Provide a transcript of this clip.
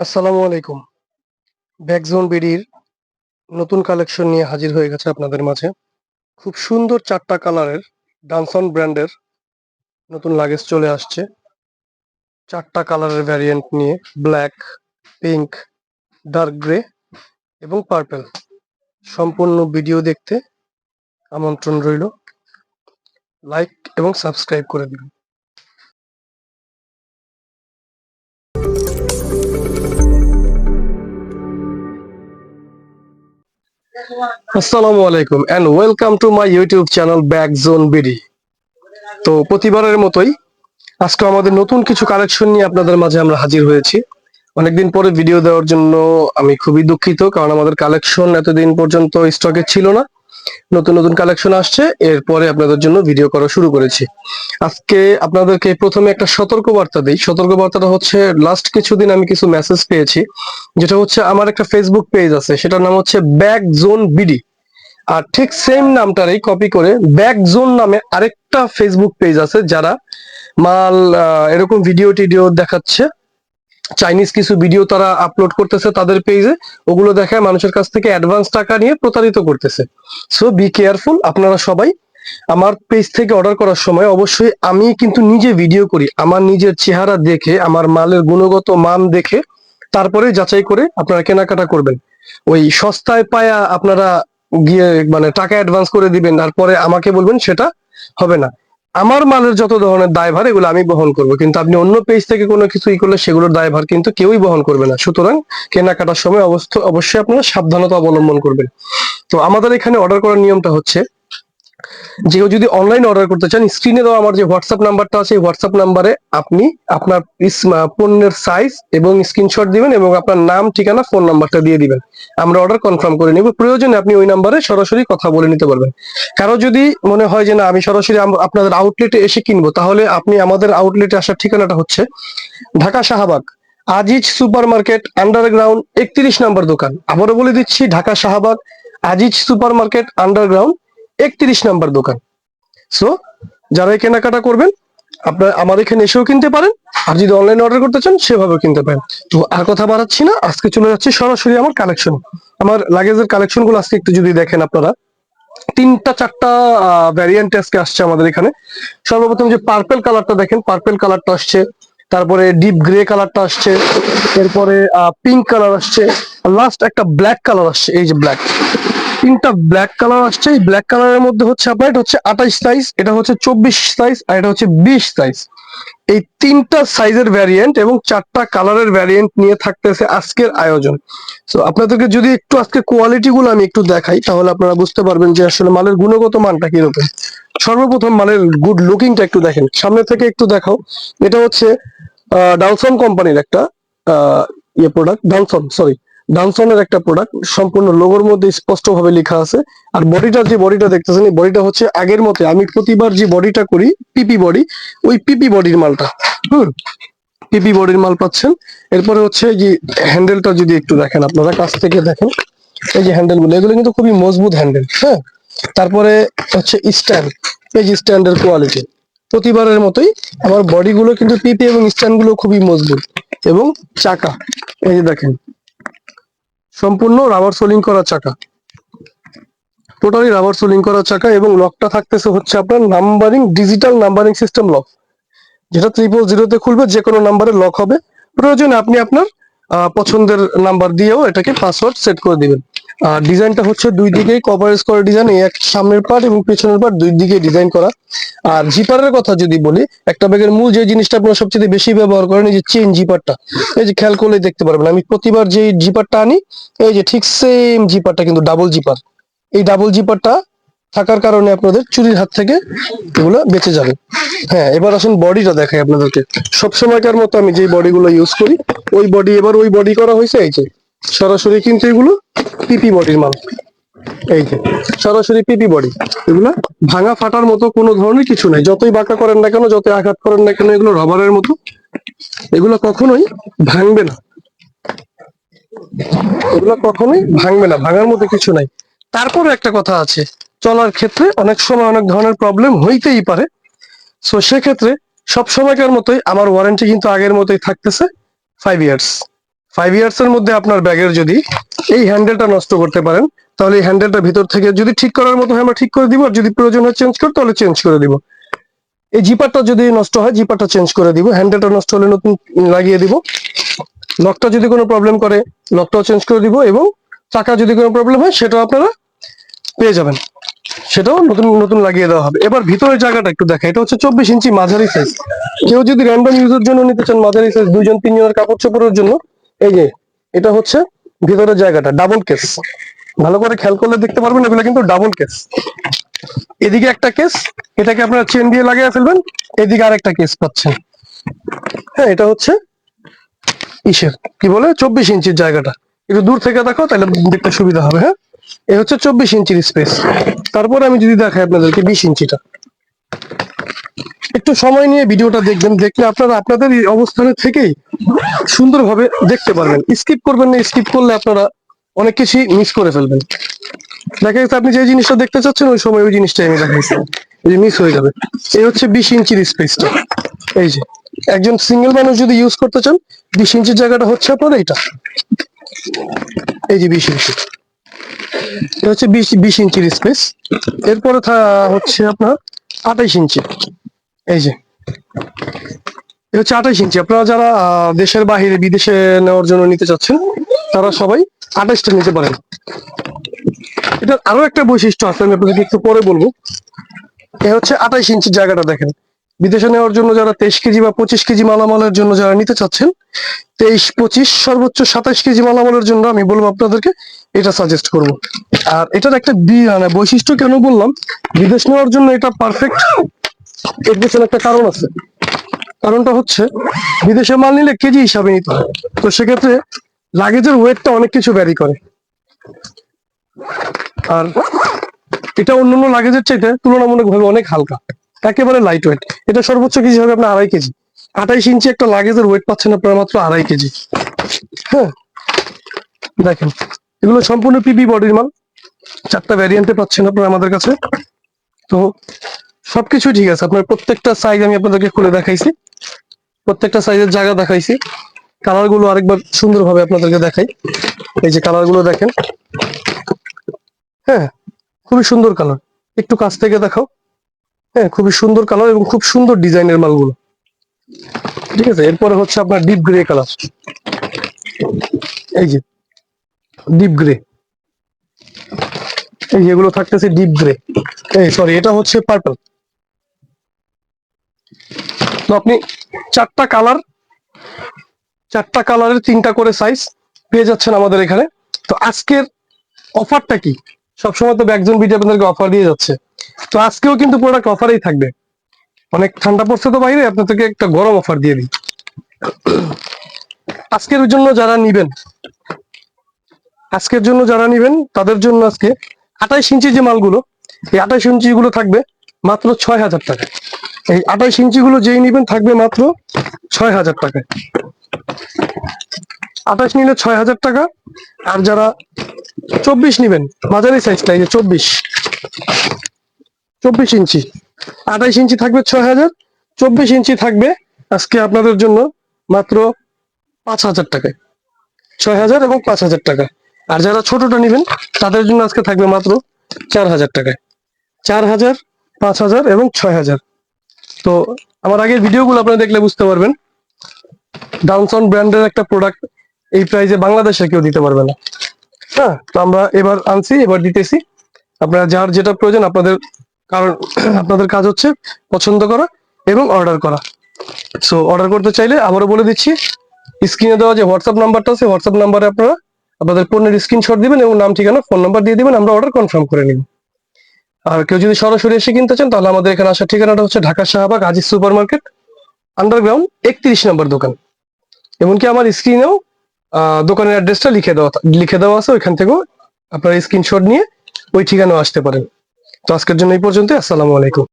আসসালামু আলাইকুম। ব্যাকজোন বিডির নতুন কালেকশন নিয়ে হাজির হয়ে গেছে আপনাদের মাঝে। খুব সুন্দর চারটা কালারের ডানসন ব্র্যান্ডের নতুন লাগেজ চলে আসছে। চারটা কালারের ভ্যারিয়েন্ট নিয়ে ব্ল্যাক পিঙ্ক ডার্ক গ্রে এবং পার্পেল সম্পূর্ণ ভিডিও দেখতে আমন্ত্রণ রইল। লাইক এবং সাবস্ক্রাইব করে দিন। আসসালামু আলাইকুম and welcome to my YouTube channel Back Zone BD তো প্রতিবারের মতোই আজকে আমাদের নতুন কিছু কালেকশন নিয়ে আপনাদের মাঝে আমরা হাজির হয়েছি। অনেকদিন পরে ভিডিও দেওয়ার জন্য আমি খুবই দুঃখিত, কারণ আমাদের কালেকশন এতদিন পর্যন্ত স্টকে ছিল না। নতুন নতুন কালেকশন আসছে, এরপরে আপনাদের জন্য ভিডিও করা শুরু করেছি। আজকে আপনাদেরকে প্রথমে একটা সতর্ক বার্তা দিই। সতর্ক বার্তাটা হচ্ছে লাস্ট কিছুদিন আমি কিছু মেসেজ পেয়েছি, যেটা হচ্ছে আমার একটা ফেসবুক পেজ আছে, সেটার নাম হচ্ছে ব্যাক জোন বিডি আর ঠিক সেম নামটারই কপি করে ব্যাক জোন নামে আরেকটা ফেসবুক পেজ আছে, যারা মাল এরকম ভিডিও টিডিও দেখাচ্ছে। চাইনিজ কিছু ভিডিও তারা আপলোড করতেছে তাদের পেজে ওগুলো দেখায় মানুষের কাছ থেকে অ্যাডভান্স টাকা নিয়ে প্রতারিত করতেছে। সো বি কেয়ারফুল আপনারা সবাই আমার পেজ থেকে অর্ডার করার সময় অবশ্যই আমি কিন্তু নিজে ভিডিও করি, আমার নিজের চেহারা দেখে, আমার মালের গুণগত মান দেখে, তারপরে যাচাই করে আপনারা কেনাকাটা করবেন। ওই সস্তায় পায়া আপনারা গিয়ে মানে টাকা অ্যাডভান্স করে দিবেন আর পরে আমাকে বলবেন সেটা হবে না। আমার মালের যত ধরনের দায়ভার, এগুলো আমি বহন করব। কিন্তু আপনি অন্য পেজ থেকে কোনো কিছু ই করলে সেগুলোর দায়ভার কিন্তু কেউই বহন করবে না। সুতরাং কেনাকাটার সময় অবস্থা অবশ্যই আপনারা সাবধানতা অবলম্বন করবেন। তো আমাদের এখানে অর্ডার করার নিয়মটা হচ্ছে যে কেউ যদি অনলাইন অর্ডার করতে চান স্ক্রিনে দেওয়া আমার যে হোয়াটসঅ্যাপ নাম্বারটা আছে হোয়াটসঅ্যাপ নাম্বারে আপনি আপনার পণ্যের সাইজ এবং স্ক্রিনশট দিবেন এবং আপনার নাম, ঠিকানা ফোন নাম্বারটা দিয়ে দিবেন। আমরা অর্ডার কনফার্ম করে নিব। প্রয়োজনে আপনি ওই নাম্বারে সরাসরি কথা বলে নিতে পারবেন। কারও যদি মনে হয় যে না, আমি সরাসরি আপনাদের আউটলেটে এসে কিনবো, তাহলে আপনি আমাদের আউটলেটে আসার ঠিকানাটা হচ্ছে Dhaka Shahbag, Aziz super market underground একত্রিশ নম্বর দোকান। আবারও বলে দিচ্ছি, Dhaka Shahbag, Aziz super market underground একত্রিশ নম্বর দোকান। সো যারাই কেনাকাটা করবেন, আপনার আমার এখানে এসেও কিনতে পারেন, আর যদি অনলাইনে অর্ডার করতে চান, সেভাবেও কিনতে পারেন। তো আর কথা বাড়াচ্ছি না, আজকে চলে যাচ্ছি সরাসরি আমার কালেকশন আমার লাগেজের কালেকশনগুলো আজকে একটু যদি দেখেন আপনারা। তিনটা, চারটা ভ্যারিয়েন্ট আজকে আসছে আমাদের এখানে। সর্বপ্রথম যে পার্পেল কালারটা দেখেন পার্পেল কালারটা আসছে। তারপরে ডিপ গ্রে কালারটা আসছে। এরপরে পিঙ্ক কালার আসছে। লাস্ট একটা ব্ল্যাক কালার আসছে, এই যে ব্ল্যাক তিনটা ব্ল্যাক কালার আসছে। এই ব্ল্যাক কালারের মধ্যে হচ্ছে আপনার এটা হচ্ছে আঠাইশ সাইজ এটা হচ্ছে চব্বিশ সাইজ আর এটা হচ্ছে বিশ সাইজ এই তিনটা সাইজের ভ্যারিয়েন্ট এবং চারটা কালারের ভ্যারিয়েন্ট নিয়ে থাকতেছে আজকের আয়োজন। তো আপনাদেরকে যদি একটু আজকে কোয়ালিটি গুলো আমি একটু দেখাই তাহলে আপনারা বুঝতে পারবেন যে আসলে মালের গুণগত মানটা কীরকম। সর্বপ্রথম মালের গুড লুকিংটা একটু দেখেন। সামনে থেকে একটু দেখাও। এটা হচ্ছে আহ ডালসন কোম্পানির একটা আহ, ইয়ে প্রোডাক্ট ডালসন সরি ডানসনের একটা প্রোডাক্ট সম্পূর্ণ লোগোর মধ্যে স্পষ্ট ভাবে লেখা আছে। আর বডিটা যে বডিটা দেখতেছেন, এই বডিটা হচ্ছে আগের মতে আমি প্রতিবার যে বডিটা করি পিপি বডি ওই পিপি বডির মালটা। হুম? পিপি বডির মাল পাচ্ছেন। এরপরে হচ্ছে যে হ্যান্ডেলটা যদি একটু দেখেন, আপনারা কাছ থেকে দেখেন, এই যে হ্যান্ডেলগুলো এগুলো কিন্তু খুবই মজবুত হ্যান্ডেল হ্যাঁ? তারপরে হচ্ছে স্ট্যান্ড এই যে স্ট্যান্ডের কোয়ালিটি প্রতিবারের মতোই আমার বডি গুলো কিন্তু পিপি এবং স্ট্যান্ডগুলো খুবই মজবুত। এবং চাকা, এই যে দেখেন সম্পূর্ণ রাবার সোলিং করা চাকা। টোটালি রাবার সোলিং করা চাকা এবং লকটা থাকতেছে হচ্ছে আপনার numbering digital numbering system lock যেটা ত্রিপল জিরোতে খুলবে, যে কোনো নাম্বারে লক হবে। প্রয়োজনে আপনি আপনার পছন্দের নাম্বার দিয়েও এটাকে পাসওয়ার্ড সেট করে দিবেন। আর ডিজাইনটা হচ্ছে দুই দিকেই কভারেজ করা ডিজাইন এক সামনের পার্ট এবং পেছনের পার্ট দুই দিকে ডিজাইন করা। আর জিপারের কথা যদি বলি, একটা ব্যাগের মূল যে জিনিসটা আপনারা সবচেয়ে বেশি ব্যবহার করেন, এই যে চেন জিপারটা এই যে খেয়াল করলে দেখতে পারবেন। আমি প্রতিবার যে জিপারটা আনি, এই যে ঠিক সেম জিপারটা কিন্তু ডাবল জিপার এই ডাবল জিপারটা থাকার কারণে আপনাদের চুরির হাত থেকে এগুলো বেঁচে যাবে। হ্যাঁ এবার আসুন বডিটা দেখাই আপনাদেরকে। সবসময়কার মতো আমি যে বডিগুলো ইউজ করি, ওই বডি এবার ওই বডি করা হয়েছে, এই যে সরাসরি কিন্তু এগুলো পিপি বডির মাল। এই যে, সরাসরি পিপি বডি এগুলো ভাঙা ফাটার মতো কোনো ধরনের কিছু নাই। যতই বাঁকা করেন না কেন, যতই আঘাত করেন না কেন, এগুলো রবারের মতো। এগুলো কখনোই ভাঙবে না। এগুলো কখনোই ভাঙবে না, ভাঙার মতো কিছু নাই। তারপর একটা কথা আছে, চলার ক্ষেত্রে অনেক সময় অনেক ধরনের প্রবলেম হইতেই পারে। সো সেক্ষেত্রে সব সময়কার মতোই আমার ওয়ারেন্টি কিন্তু আগের মতোই থাকতেছে ফাইভ ইয়ার্স ফাইভ ইয়ার্স এর মধ্যে আপনার ব্যাগের যদি এই হ্যান্ডেলটা নষ্ট করতে পারেন, তাহলে এই হ্যান্ডেলটা ভিতর থেকে যদি ঠিক করার মতো হয় আমরা ঠিক করে দিব, আর যদি প্রয়োজন হয় চেঞ্জ করতে, তাহলে চেঞ্জ করে দিব। এই জিপারটা যদি নষ্ট হয় জিপারটা চেঞ্জ করে দিব। হ্যান্ডেলটা নষ্ট হলে নতুন লাগিয়ে দিব। লকটা যদি কোনো প্রবলেম করে লকটাও চেঞ্জ করে দিব এবং চাকা যদি কোনো প্রবলেম হয়, সেটাও আপনারা পেয়ে যাবেন। সেটাও নতুন নতুন লাগিয়ে দেওয়া হবে। এবার ভিতরের জায়গাটা একটু দেখা এটা হচ্ছে চব্বিশ ইঞ্চি মাঝারি সাইজ কেউ যদি র্যান্ডম ইউজের জন্য নিতে চান, মাঝারি সাইজ দুইজন, তিনজনের কাপড় চোপড়ের জন্য এই যে, এটা হচ্ছে ভিতরের জায়গাটা ডাবল কেস ভালো করে খেয়াল করলে দেখতে পারবেন, এগুলো কিন্তু ডাবল কেস এদিকে একটা কেস এটাকে আপনারা চেন দিয়ে লাগিয়ে ফেলবেন, এদিকে আরেকটা কেস পাচ্ছেন। হ্যাঁ এটা হচ্ছে ইসের, কি বলে? চব্বিশ ইঞ্চির জায়গাটা। একটু দূর থেকে দেখো, তাহলে দেখতে সুবিধা হবে হ্যাঁ? এই হচ্ছে চব্বিশ ইঞ্চির স্পেস তারপর আমি যদি দেখাই আপনাদেরকে বিশ ইঞ্চিটা। একটু সময় নিয়ে ভিডিওটা দেখবেন, দেখলে আপনারা আপনাদের অবস্থানে থেকেই সুন্দরভাবে দেখতে পারবেন। স্কিপ করবেন না, স্কিপ করলে আপনারা অনেক কিছুই মিস করে ফেলবেন। দেখা যাচ্ছে আপনি যে জিনিসটা দেখতে চাচ্ছেন, ওই সময় ওই জিনিসটাই আমি দেখাইছি। এই যে মিস হয়ে যাবে। এই হচ্ছে বিশ ইঞ্চির স্পেসটা এই যে, একজন সিঙ্গেল মানুষ যদি ইউজ করতে চান, বিশ ইঞ্চির জায়গাটা হচ্ছে আপনার এইটা। এই যে বিশ ইঞ্চি। এটা হচ্ছে বিশ বিশ ইঞ্চির স্পেস এরপরে হচ্ছে আপনার আঠাইশ ইঞ্চি। এই যে। এটা হচ্ছে আঠাইশ ইঞ্চি। আপনারা যারা দেশের বাইরে বিদেশে নেওয়ার জন্য নিতে চাচ্ছেন, তারা সবাই আঠাইশটা নিতে পারেন। এটার আরও একটা বৈশিষ্ট্য আছে, আমি আপনাদেরকে একটু পরে বলব। এ হচ্ছে আঠাইশ ইঞ্চির জায়গাটা দেখেন। বিদেশে নেওয়ার জন্য যারা তেইশ কেজি বা পঁচিশ কেজি মালামালের জন্য যারা নিতে চাচ্ছেন, তেইশ, পঁচিশ, সর্বোচ্চ সাতাইশ কেজি মালামালের জন্য আমি বলব আপনাদেরকে, এটা সাজেস্ট করব। আর এটার একটা বি- মানে বৈশিষ্ট্য কেন বললাম? বিদেশ নেওয়ার জন্য এটা পারফেক্ট এর পেছনে একটা কারণ আছে। কারণটা হচ্ছে বিদেশে মাল নিলে কেজি হিসাবে নিতে হয়। তো সেক্ষেত্রে লাগেজের ওয়েটটা অনেক কিছু ভ্যারি করে। আর এটা অন্যান্য লাগেজের চাইতে তুলনামূলকভাবে অনেক হালকা। একেবারে লাইট ওয়েট এটা সর্বোচ্চ কেজি হবে আপনার আড়াই কেজি। আঠাইশ ইঞ্চি একটা লাগেজের ওয়েট পাচ্ছেন আপনারা মাত্র আড়াই কেজি। হ্যাঁ। দেখেন, এগুলো সম্পূর্ণ পিপি বডির মাল। চারটা ভ্যারিয়েন্টে পাচ্ছেন আপনারা আমাদের কাছে। তো সবকিছু ঠিক আছে। আপনার প্রত্যেকটা সাইজ আমি আপনাদেরকে খুলে দেখাইছি। প্রত্যেকটা সাইজের জায়গা দেখাইছি। কালারগুলো আরেকবার সুন্দরভাবে আপনাদেরকে দেখাই। এই যে কালারগুলো দেখেন। হ্যাঁ খুবই সুন্দর কালার একটু কাছ থেকে দেখাও। হ্যাঁ খুবই সুন্দর কালার এবং খুব সুন্দর ডিজাইনের মালগুলো। ঠিক আছে? এরপরে হচ্ছে আপনার ডিপ গ্রে কালার এই যে ডিপ গ্রে এই যেগুলো থাকতেছে ডিপ গ্রে এই সরি এটা হচ্ছে পার্পল তো আপনি চারটা কালার চারটা কালারের তিনটা করে সাইজ পেয়ে যাচ্ছেন আমাদের এখানে। তো আজকের অফারটা কি? সবসময় তো একজন ভিডিও আপনাদেরকে অফার দিয়ে যাচ্ছে। তো আজকেও কিন্তু প্রোডাক্ট অফারেই থাকবে। অনেক ঠান্ডা পড়ছে তো বাইরে, আপনাদেরকে একটা গরম অফার দিয়ে দিই। আজকের জন্য যারা নিবেন, আজকের জন্য যারা নিবেন, তাদের জন্য আজকে আঠাইশ ইঞ্চি যে মালগুলো, এই আঠাইশ ইঞ্চি গুলো থাকবে মাত্র ছয় হাজার টাকায় এই আঠাইশ ইঞ্চি গুলো যেই নিবেন থাকবে মাত্র ছয় হাজার টাকায় আঠাশ নিলে ছয় হাজার টাকা, আর যারা চব্বিশ নিবেন মাঝারি সাইজটা এই যে চব্বিশ। চব্বিশ ইঞ্চি। আঠাইশ ইঞ্চি থাকবে ছয় হাজার, চব্বিশ ইঞ্চি থাকবে আজকে আপনাদের জন্য মাত্র পাঁচ হাজার টাকায়। ছয় হাজার এবং পাঁচ হাজার টাকা। আর যারা ছোটটা নেবেন, তাদের জন্য আজকে থাকবে মাত্র চার হাজার টাকায়। চার হাজার, পাঁচ হাজার এবং ছয় হাজার। তো আমার আগের ভিডিওগুলো আপনারা দেখলে বুঝতে পারবেন। ডাউনসাউন্ড ব্র্যান্ডের একটা প্রোডাক্ট এই প্রাইসে বাংলাদেশে কেউ দিতে পারবে না। হ্যাঁ তো আমরা এবার আনছি, এবার দিতেছি। আপনারা যার যেটা প্রয়োজন আপনাদের কারণ, আপনাদের কাজ হচ্ছে পছন্দ করা এবং অর্ডার করা। সো অর্ডার করতে চাইলে আবারও বলে দিচ্ছি স্ক্রিনে দেওয়া যে হোয়াটসঅ্যাপ নাম্বারটা আছে হোয়াটসঅ্যাপ নাম্বারে আপনারা আপনাদের পণ্যের স্ক্রিনশট দিবেন এবং নাম, ঠিকানা ফোন নাম্বার দিয়ে দিবেন, আমরা অর্ডার কনফার্ম করে নিব। আর কেউ যদি সরাসরি এসে কিনতে চান, তাহলে আমাদের এখানে আসার ঠিকানাটা হচ্ছে Dhaka Shahbag Aziz super market underground একত্রিশ নম্বর দোকান। এমনকি আমার স্ক্রিনেও দোকানের অ্যাড্রেসটা লিখে দেওয়া লিখে দেওয়া আছে, ওইখান থেকেও আপনারা স্ক্রিনশট নিয়ে ওই ঠিকানাও আসতে পারেন। তো আজকের জন্য এই পর্যন্ত আসসালামু আলাইকুম।